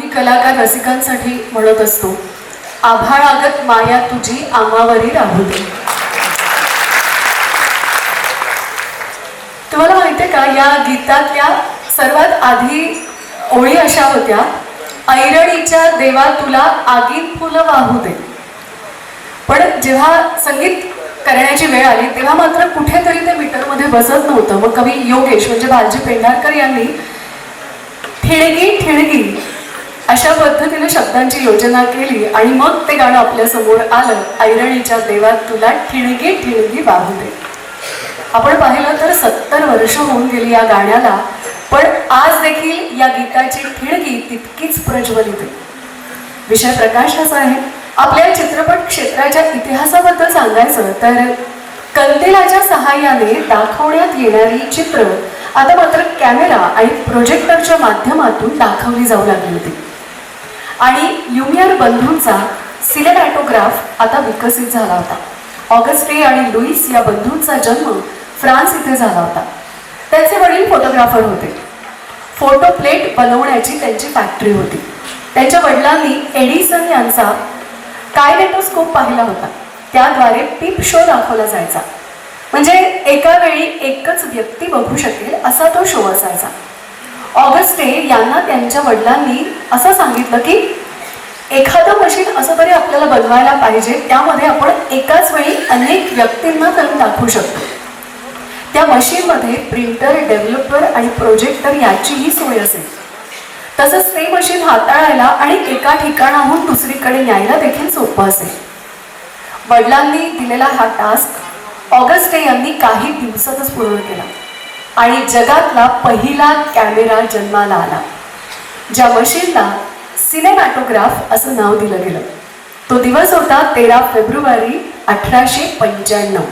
आम्ही कलाकार रसिकांसाठी म्हणत असतो आभाळागत माया तुझी आमावरी राहू दे. तुम्हाला माहितीये का या गीतातल्या सर्वात आधी ओळी अशा होत्या ऐरणीच्या देवा तुला आगीत फुलं वाहू दे. पण जेव्हा संगीत करण्याची वेळ आली तेव्हा मात्र कुठेतरी ते मीटरमध्ये बसत नव्हतं. मग कवी योगेश म्हणजे बालजी पेंढारकर यांनी ठिणगी ठिणगी अशा पद्धतीने शब्दांची योजना केली आणि मग ते गाणं आपल्यासमोर आलं ऐरणीच्या देवात तुला ठिणगी ठिणगी वाहू दे. आपण पाहिलं तर सत्तर वर्ष होऊन गेली या गाण्याला पण आज देखील या गीताची ठिणगी तितकीच प्रज्वलित आहे. विषय असा आहे. आपल्या चित्रपट क्षेत्राच्या इतिहासाबद्दल सांगायचं तर कंदिलाच्या सहाय्याने दाखवण्यात येणारी चित्र आता मात्र कॅमेरा आणि प्रोजेक्टरच्या माध्यमातून दाखवली जाऊ लागली होती. आणि ल्युमियर बंधूंचा सिनेमॅटोग्राफ आता विकसित झाला होता. ऑगस्टे आणि लुईस या बंधूंचा जन्म फ्रान्स इथे झाला होता. त्यांचे वडील फोटोग्राफर होते. फोटो प्लेट बनवण्याची त्यांची फॅक्टरी होती. त्यांच्या वडिलांनी एडिसन यांचा कायलेटोस्कोप पाहिला होता. त्याद्वारे पिप शो दाखवला जायचा. म्हणजे एका वेळी एकच व्यक्ती बघू शकेल असा तो शो असायचा. ऑगस्टे यांना त्यांच्या वडिलांनी असं सांगितलं की एखादं मशीन असं तरी आपल्याला बनवायला पाहिजे त्यामध्ये आपण एकाच वेळी अनेक व्यक्तींना करून दाखवू शकतो. त्या मशीनमध्ये प्रिंटर डेव्हलपर आणि प्रोजेक्टर याचीही सोय असेल. तसंच ते मशीन हाताळायला आणि एका ठिकाणाहून दुसरीकडे न्यायला देखील सोपं असेल. वडिलांनी दिलेला हा टास्क ऑगस्टे यांनी काही दिवसातच पूर्ण केला. आणि जगातला पहिला कॅमेरा जन्माला आला ज्या मशीनला सिनेमॅटोग्राफ असं नाव दिलं गेलं. तो दिवस होता तेरा फेब्रुवारी अठराशे पंच्याण्णव.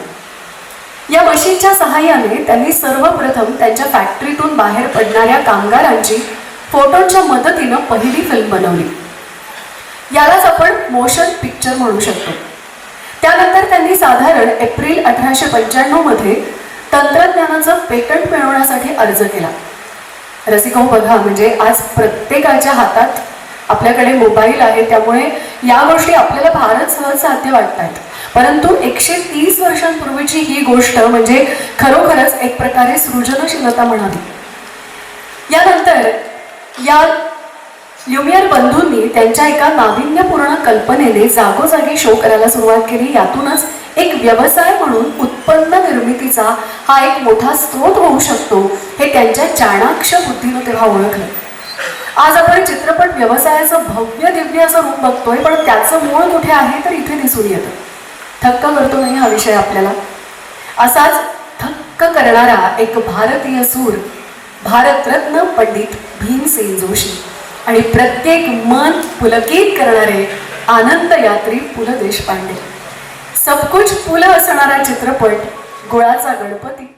या मशीनच्या सहाय्याने त्यांनी सर्वप्रथम त्यांच्या फॅक्टरीतून बाहेर पडणाऱ्या कामगारांची फोटोच्या मदतीनं पहिली फिल्म बनवली. यालाच आपण मोशन पिक्चर म्हणू शकतो. त्यानंतर त्यांनी साधारण एप्रिल अठराशे पंच्याण्णवमध्ये तंत्रज्ञानाचं पेटंट मिळवण्यासाठी अर्ज केला. रसिको बघा म्हणजे आज प्रत्येकाच्या हातात आपल्याकडे मोबाईल आहे त्यामुळे या गोष्टी आपल्याला फारच सहज साध्य वाटतात परंतु एकशे तीस वर्षांपूर्वीची ही गोष्ट म्हणजे खरोखरच एक प्रकारे सृजनशीलता म्हणावी. यानंतर या ल्युमियर बंधूंनी त्यांच्या एका नाविन्यपूर्ण कल्पनेने जागोजागी शो करायला सुरुवात केली. यातूनच एक व्यवसाय म्हणून उत्पन्न निर्मितीचा हा एक मोठा स्रोत होऊ शकतो हे त्यांच्या चाणाक्ष बुद्धीनं तेव्हा ओळखलं. आज आपण चित्रपट व्यवसायाचं भव्य दिव्य असं रूप बघतोय पण त्याचं मूळ कुठे आहे तर इथे दिसून येतं. थक्क करतो नाही हा विषय आपल्याला? असाच थक्क करणारा एक भारतीय सूर भारतरत्न पंडित भीमसेन जोशी. आणि प्रत्येक मन पुलकित करणारे आनंद यात्री पु ल देशपांडे. सबकुच पुल असणारा चित्रपट गुळाचा गणपती.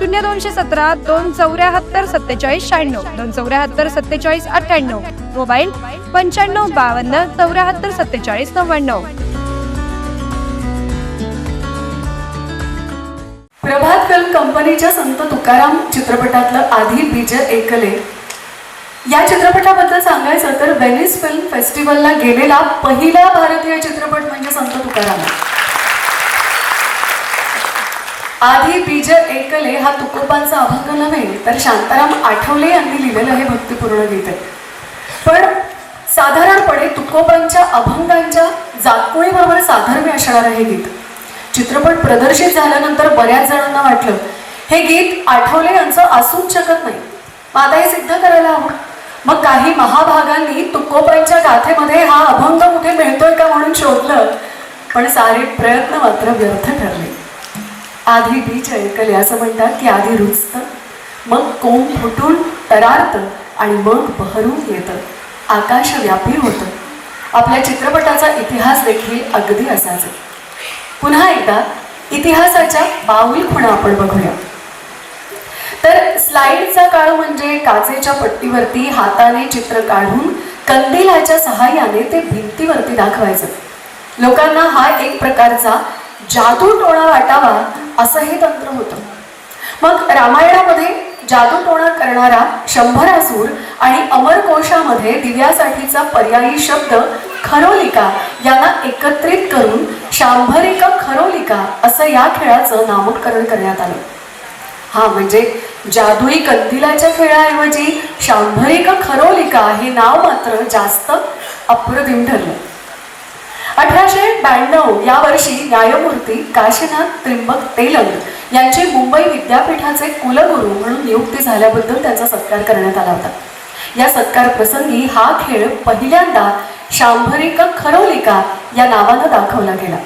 शून्य दोनशे सतरा दोन चौऱ्याहत्तर सत्तेचाळीस शहाण्णव दोन चौऱ्याहत्तर सत्तेचाळीस अठ्ठ्याण्णव मोबाईल पंच्याण्णव बावन्न चौऱ्याहत्तर सत्तेचाळीस नव्याण्णव. प्रभात फिल्म कंपनीच्या संत तुकाराम चित्रपटातलं आधी बीज एकले. या चित्रपटाबद्दल सांगायचं तर वेनिस फिल्म फेस्टिवलला गेलेला पहिला भारतीय चित्रपट म्हणजे संत तुकाराम. आधी बीज एकले हा तुकोबांचा अभंग नव्हे तर शांताराम आठवले यांनी लिहिलेलं हे भक्तिपूर्ण गीत आहे. पण साधारणपणे तुकोबांच्या अभंगांच्या जातकुळीबरोबर साधर्म्य असणारं हे गीत चित्रपट प्रदर्शित झाल्यानंतर बऱ्याच जणांना वाटलं हे गीत आठवले यांचं असूच शकत नाही. मग आता हे सिद्ध करायला हवं. मग काही महाभागांनी तुकोबांच्या गाथेमध्ये हा अभंग कुठे मिळतोय का म्हणून शोधलं पण सारे प्रयत्न मात्र व्यर्थ ठरले. आधी बीज ऐकले असं म्हणतात की आधी रुजतं मग कोंब फुटून तरारतं आणि मग बहरून येतं. आकाश व्यापी होतं. आपल्या चित्रपटाचा इतिहास देखील अगदी असाच आहे. पुन्हा एकदा इतिहासाच्या बाहुल खुणा आपण बघूया. तर स्लाइडचा काळ म्हणजे काचेच्या पट्टीवरती हाताने चित्र काढून कंदिलाच्या सहाय्याने ते भिंतीवरती दाखवायचं. लोकांना हा एक प्रकारचा जादू टोणा वाटावा असं हे तंत्र होतं. मग रामायणामध्ये जादू टोणा करणारा शंभरासूर आणि अमरकोशामध्ये दिव्यासाठीचा पर्यायी शब्द खरोलिका यांना एकत्रित करून शांभरिका खरोलिका असं या खेळाचं नामकरण करण्यात आलं. हा म्हणजे जादुई कंदिलाच्या खेळाऐवजी शांभरिका खरोलिका हे नाव मात्र जास्त अप्रतिम ठरलं. अठराशे ब्याण्णव या वर्षी न्यायमूर्ती काशीनाथ त्रिंबक तेलंग यांची मुंबई विद्यापीठाचे कुलगुरू म्हणून नियुक्ती झाल्याबद्दल त्यांचा सत्कार करण्यात आला होता. या सत्कार प्रसंगी हा खेळ पहिल्यांदा शांभरिका खरोलिका या नावानं दाखवला गेला.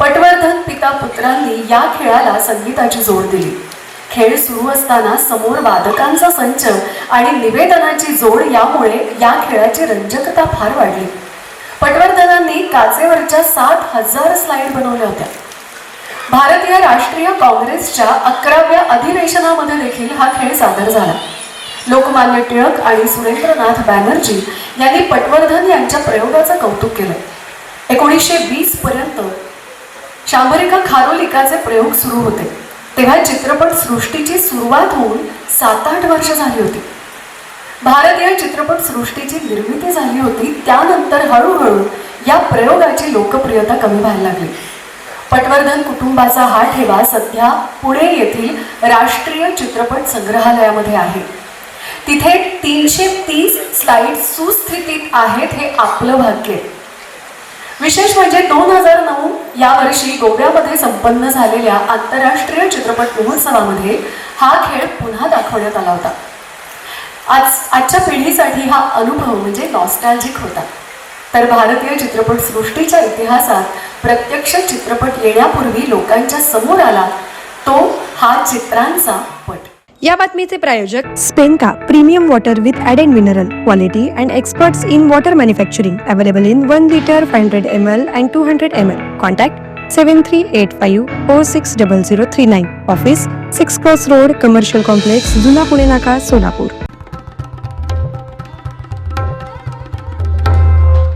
पटवर्धन पिता पुत्रांनी या खेळाला संगीताची जोड दिली. खेळ सुरू असताना समोर वादकांचा संच आणि निवेदनाची जोड यामुळे या खेळाची रंजकता फार वाढली. पटवर्धनांनी काचेवरच्या सात हजार स्लाइड बनवल्या होत्या. भारतीय राष्ट्रीय काँग्रेसच्या अकराव्या अधिवेशनामध्ये देखील हा खेळ सादर झाला. लोकमान्य टिळक आणि सुरेंद्रनाथ बॅनर्जी यांनी पटवर्धन यांच्या प्रयोगाचं कौतुक केलं. एकोणीसशे वीस पर्यंत शांभरिका खारोलिकाचे प्रयोग सुरू होते. तेव्हा चित्रपट सृष्टीची सुरुवात होऊन सात आठ वर्ष झाली होती. भारतीय चित्रपट सृष्टीची निर्मिती झाली होती त्यानंतर हळूहळू या प्रयोगाची लोकप्रियता कमी व्हायला लागली. पटवर्धन कुटुंबाचा हा ठेवा सध्या पुणे येथील राष्ट्रीय चित्रपट संग्रहालयामध्ये आहे. तिथे तीनशे तीस स्लाइड सुस्थितीत आहेत हे आपलं भाग्य. विशेष म्हणजे दोन हजार नऊ या वर्षी गोव्यामध्ये संपन्न झालेल्या आंतरराष्ट्रीय चित्रपट महोत्सवामध्ये हा खेळ पुन्हा दाखवण्यात आला होता. आज आजच्या पिढीसाठी हा अनुभव म्हणजे नॉस्टॅल्जिक होता. तर भारतीय चित्रपट सृष्टीच्या इतिहासात प्रत्यक्ष चित्रपट येण्यापूर्वी लोकांच्या समोर आला तो हा चित्रांचा पट. या बातमीचे प्रायोजक स्पेनका premium water with add and mineral quality and experts in water manufacturing available in one litre five hundred M L and two hundred M L. Contact seven three eight five four six double zero three nine. Office six cross road commercial complex जुना पुणे नाका सोलापूर.